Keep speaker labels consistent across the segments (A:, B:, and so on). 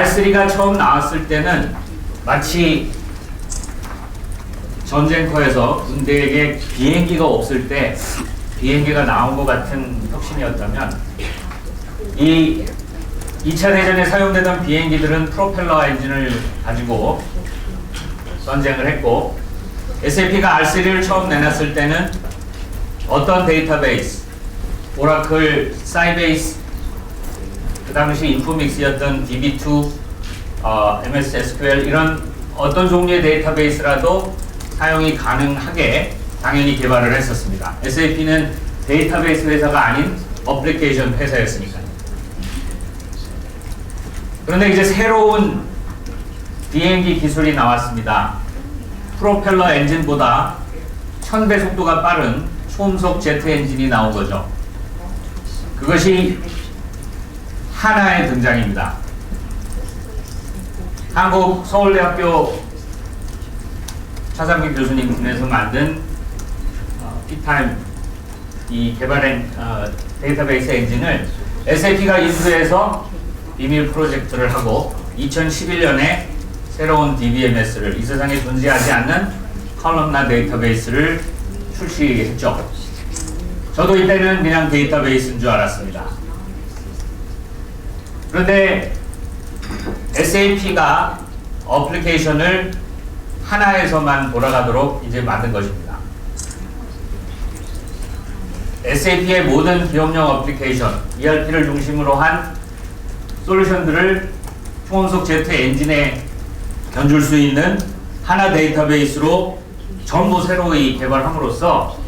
A: R3가 처음 나왔을 때는 마치 전쟁터에서 군대에게 비행기가 없을 때 비행기가 나온 것 같은 혁신이었다면 이 2차 대전에 사용되던 비행기들은 프로펠러 엔진을 가지고 전쟁을 했고 SAP가 R3를 처음 내놨을 때는 어떤 데이터베이스 오라클, 사이베이스 그 당시 인포믹스였던 DB2, 어, MS SQL 이런 어떤 종류의 데이터베이스라도 사용이 가능하게 당연히 개발을 했었습니다. SAP는 데이터베이스 회사가 아닌 어플리케이션 회사였으니까요. 그런데 이제 새로운 비행기 기술이 나왔습니다. 프로펠러 엔진보다 1000배 속도가 빠른 초음속 제트 엔진이 나온 거죠. 그것이 하나의 등장입니다. 한국 서울대학교 차상규 교수님 팀에서 만든 어, 피타임 이 개발한 어, 데이터베이스 엔진을 SAP가 인수해서 비밀 프로젝트를 하고 2011년에 새로운 DBMS를 이 세상에 존재하지 않는 컬럼나 데이터베이스를 출시했죠. 저도 이때는 그냥 데이터베이스인 줄 알았습니다. 그런데 SAP가 어플리케이션을 하나에서만 돌아가도록 이제 만든 것입니다. SAP의 모든 기업용 어플리케이션, ERP를 중심으로 한 솔루션들을 초원속 제트 엔진에 견줄 수 있는 하나 데이터베이스로 전부 새로이 개발함으로써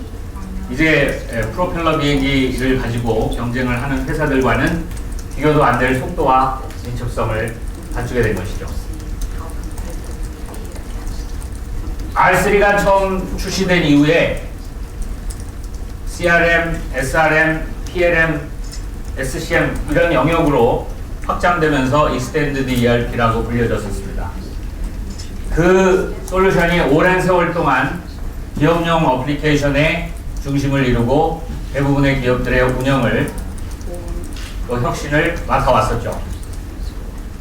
A: 이제 에, 프로펠러 비행기를 가지고 경쟁을 하는 회사들과는 비교도 안 될 속도와 민첩성을 갖추게 된 것이죠. R3가 처음 출시된 이후에 CRM, SRM, PLM, SCM 이런 영역으로 확장되면서 익스텐드드 ERP라고 불려졌었습니다. 그 솔루션이 오랜 세월 동안 기업용 어플리케이션의 중심을 이루고 대부분의 기업들의 운영을 또 혁신을 맡아왔었죠.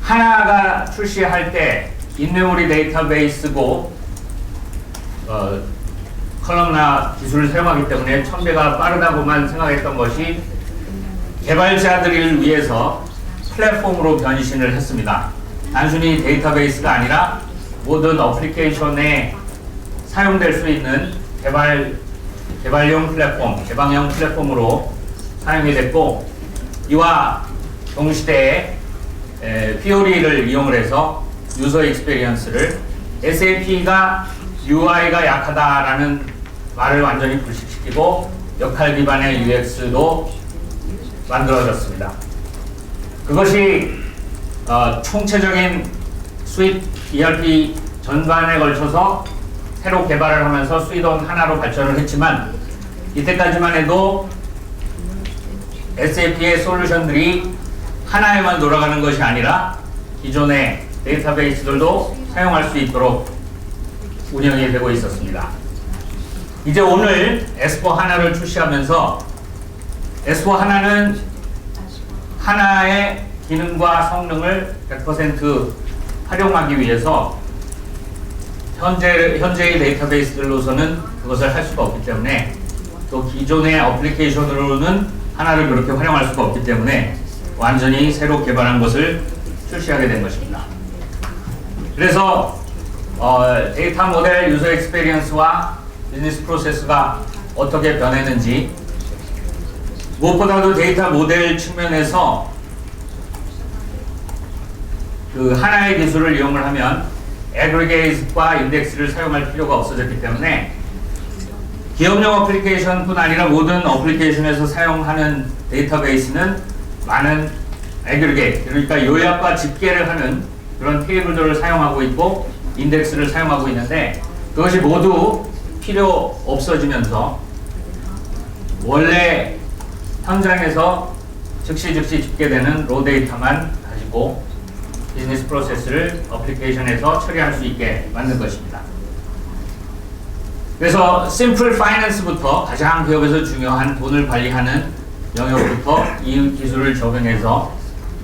A: 하나가 출시할 때 인메모리 데이터베이스고 어, 컬럼나 기술을 사용하기 때문에 천배가 빠르다고만 생각했던 것이 개발자들을 위해서 플랫폼으로 변신을 했습니다. 단순히 데이터베이스가 아니라 모든 어플리케이션에 사용될 수 있는 개발 개발용 플랫폼, 개방형 플랫폼으로 사용이 됐고 이와 동시대에 에, PO리를 이용을 해서 유저 익스페리언스를 SAP가 UI가 약하다라는 말을 완전히 불식시키고 역할 기반의 UX도 만들어졌습니다. 그것이 어, 총체적인 수입 ERP 전반에 걸쳐서 새로 개발을 하면서 수이돈 하나로 발전을 했지만 이때까지만 해도 SAP의 솔루션들이 하나에만 돌아가는 것이 아니라 기존의 데이터베이스들도 사용할 수 있도록 운영이 되고 있었습니다. 이제 오늘 S4 하나를 출시하면서 S4 하나는 하나의 기능과 성능을 100% 활용하기 위해서 현재, 현재의 데이터베이스들로서는 그것을 할 수가 없기 때문에 또 기존의 어플리케이션으로는 하나를 그렇게 활용할 수가 없기 때문에 완전히 새로 개발한 것을 출시하게 된 것입니다. 그래서 어, 데이터 모델 유저 익스페리언스와 비즈니스 프로세스가 어떻게 변했는지 무엇보다도 데이터 모델 측면에서 그 하나의 기술을 이용을 하면 애그리게이트과 인덱스를 사용할 필요가 없어졌기 때문에 기업용 어플리케이션뿐 아니라 모든 어플리케이션에서 사용하는 데이터베이스는 많은 애그리게이트 그러니까 요약과 집계를 하는 그런 테이블들을 사용하고 있고 인덱스를 사용하고 있는데 그것이 모두 필요 없어지면서 원래 현장에서 즉시 즉시 집계되는 로 데이터만 가지고 비즈니스 프로세스를 어플리케이션에서 처리할 수 있게 만든 것입니다. 그래서 심플 파이낸스부터 가장 기업에서 중요한 돈을 관리하는 영역부터 이 기술을 적용해서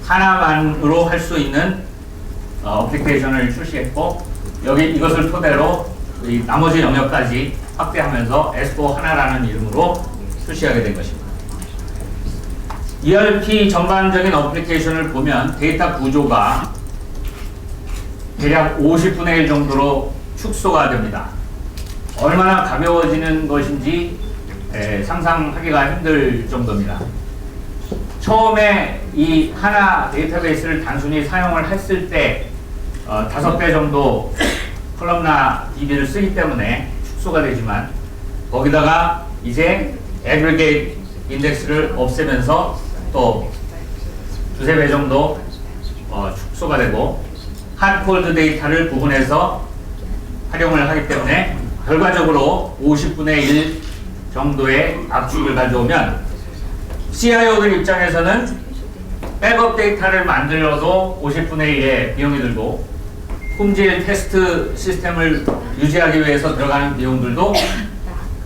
A: 하나만으로 할 수 있는 어, 어플리케이션을 출시했고 여기 이것을 토대로 이 나머지 영역까지 확대하면서 S4 하나라는 이름으로 출시하게 된 것입니다. ERP 전반적인 어플리케이션을 보면 데이터 구조가 대략 50분의 1 정도로 축소가 됩니다. 얼마나 가벼워지는 것인지 에, 상상하기가 힘들 정도입니다. 처음에 이 하나 데이터베이스를 단순히 사용을 했을 때 어, 다섯 배 정도 컬럼나 DB를 쓰기 때문에 축소가 되지만 거기다가 이제 애그리게이트 인덱스를 없애면서 또 두세 배 정도 어, 축소가 되고 핫 콜드 데이터를 구분해서 활용을 하기 때문에 결과적으로 50분의 1 정도의 압축을 가져오면 CIO들 입장에서는 백업 데이터를 만들어도 50분의 1의 비용이 들고 품질 테스트 시스템을 유지하기 위해서 들어가는 비용들도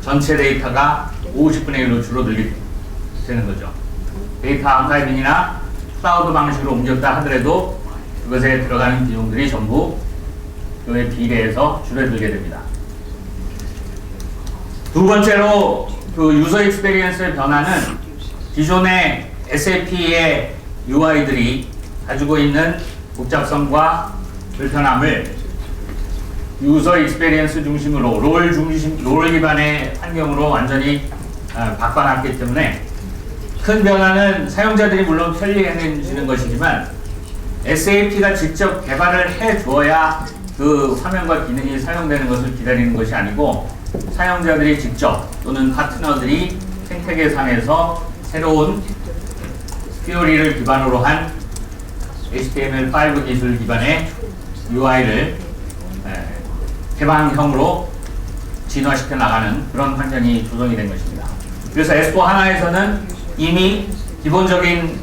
A: 전체 데이터가 50분의 1로 줄어들게 되는 거죠. 데이터 아카이빙이나 클라우드 방식으로 옮겼다 하더라도 그것에 들어가는 비용들이 전부 그에 비례해서 줄어들게 됩니다. 두 번째로 그 유저 익스페리언스의 변화는 기존의 SAP의 UI들이 가지고 있는 복잡성과 불편함을 유저 익스페리언스 중심으로 롤 중심 롤 기반의 환경으로 완전히 어, 바꿔놨기 때문에 큰 변화는 사용자들이 물론 편리해지는 것이지만 SAP가 직접 개발을 해줘야 그 화면과 기능이 사용되는 것을 기다리는 것이 아니고 사용자들이 직접 또는 파트너들이 생태계 상에서 새로운 티오리를 기반으로 한 HTML5 기술 기반의 UI를 개방형으로 진화시켜 나가는 그런 환경이 조성이 된 것입니다. 그래서 S4 하나에서는 이미 기본적인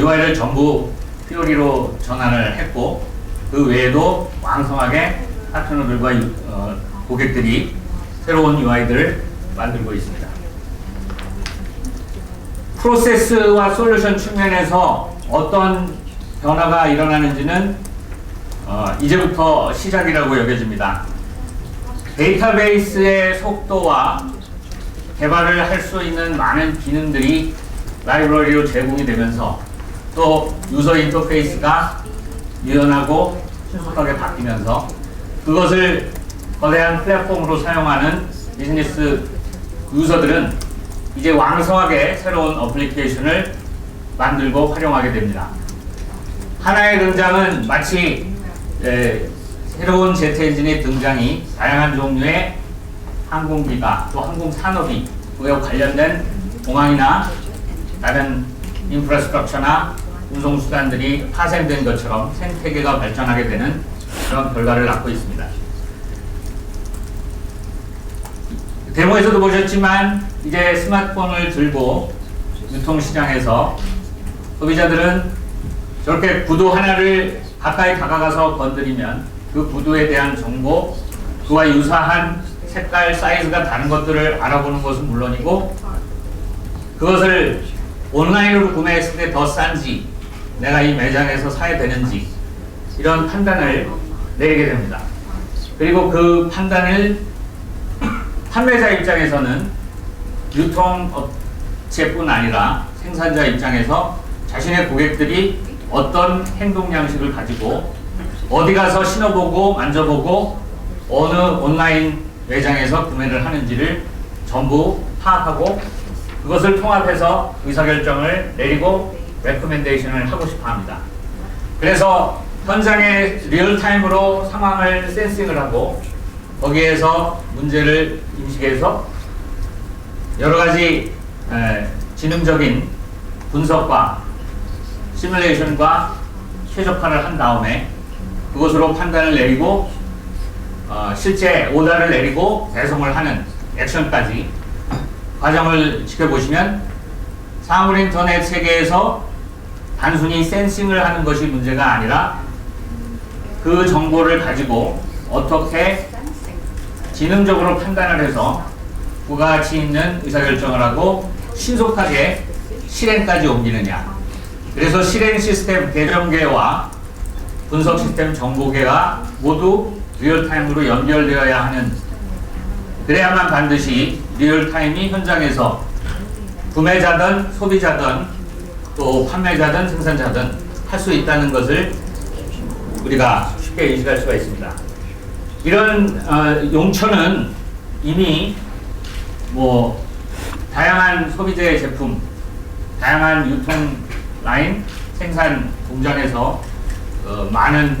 A: UI를 전부 티오리로 전환을 했고 그 외에도 왕성하게 파트너들과 유- 어, 고객들이 새로운 UI들을 만들고 있습니다. 프로세스와 솔루션 측면에서 어떤 변화가 일어나는지는 어, 이제부터 시작이라고 여겨집니다. 데이터베이스의 속도와 개발을 할 수 있는 많은 기능들이 라이브러리로 제공이 되면서 또 유저 인터페이스가 유연하고 신속하게 바뀌면서 그것을 거대한 플랫폼으로 사용하는 비즈니스 유저들은 이제 왕성하게 새로운 어플리케이션을 만들고 활용하게 됩니다. 하나의 등장은 마치 에, 새로운 제트 엔진의 등장이 다양한 종류의 항공기가 또 항공 산업이 그와 관련된 공항이나 다른 인프라스트럭처나 운송 수단들이 파생된 것처럼 생태계가 발전하게 되는 그런 결과를 낳고 있습니다. 데모에서도 보셨지만 이제 스마트폰을 들고 유통시장에서 소비자들은 저렇게 구두 하나를 가까이 다가가서 건드리면 그 구두에 대한 정보, 그와 유사한 색깔, 사이즈가 다른 것들을 알아보는 것은 물론이고 그것을 온라인으로 구매했을 때 더 싼지 내가 이 매장에서 사야 되는지 이런 판단을 내리게 됩니다. 그리고 그 판단을 판매자 입장에서는 유통업체뿐 아니라 생산자 입장에서 자신의 고객들이 어떤 행동 양식을 가지고 어디 가서 신어보고 만져보고 어느 온라인 매장에서 구매를 하는지를 전부 파악하고 그것을 통합해서 의사결정을 내리고 레코멘데이션을 하고 싶어 합니다. 그래서 현장에 리얼타임으로 상황을 센싱을 하고 거기에서 문제를 인식해서 여러 가지 에, 지능적인 분석과 시뮬레이션과 최적화를 한 다음에 그것으로 판단을 내리고 어, 실제 오더를 내리고 배송을 하는 액션까지 과정을 지켜보시면 사물 인터넷 세계에서 단순히 센싱을 하는 것이 문제가 아니라 그 정보를 가지고 어떻게 지능적으로 판단을 해서 부가가치 있는 의사결정을 하고 신속하게 실행까지 옮기느냐. 그래서 실행 시스템 개정계와 분석 시스템 정보계가 모두 리얼타임으로 연결되어야 하는 그래야만 반드시 리얼타임이 현장에서 구매자든 소비자든 또 판매자든 생산자든 할 수 있다는 것을 우리가 쉽게 인식할 수가 있습니다. 이런 어, 용처는 이미 뭐 다양한 소비재 제품, 다양한 유통 라인 생산 공장에서 어, 많은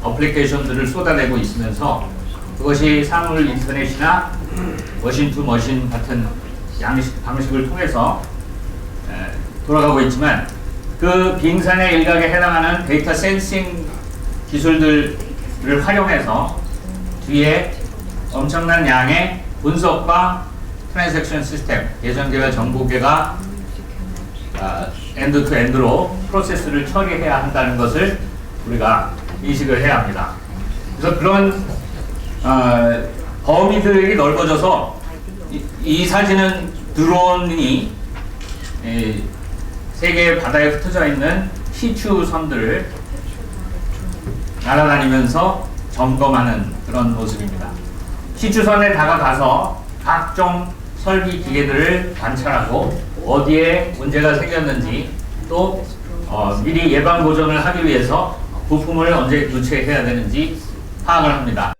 A: 어플리케이션들을 쏟아내고 있으면서 그것이 사물 인터넷이나 머신 투 머신 같은 양식 방식을 통해서 에, 돌아가고 있지만 그 빙산의 일각에 해당하는 데이터 센싱 기술들을 활용해서 뒤에 엄청난 양의 분석과 트랜잭션 시스템, 예전계와 정보계가 아, 엔드 투 엔드로 프로세스를 처리해야 한다는 것을 우리가 인식을 해야 합니다. 그래서 그런 어, 범위들이 넓어져서 이, 이 사진은 드론이 에, 세계 바다에 흩어져 있는 시추 섬들을 날아다니면서 점검하는 그런 모습입니다. 시추선에 다가가서 각종 설비 기계들을 관찰하고 어디에 문제가 생겼는지 또 어, 미리 예방 보존을 하기 위해서 부품을 언제 교체해야 되는지 파악을 합니다.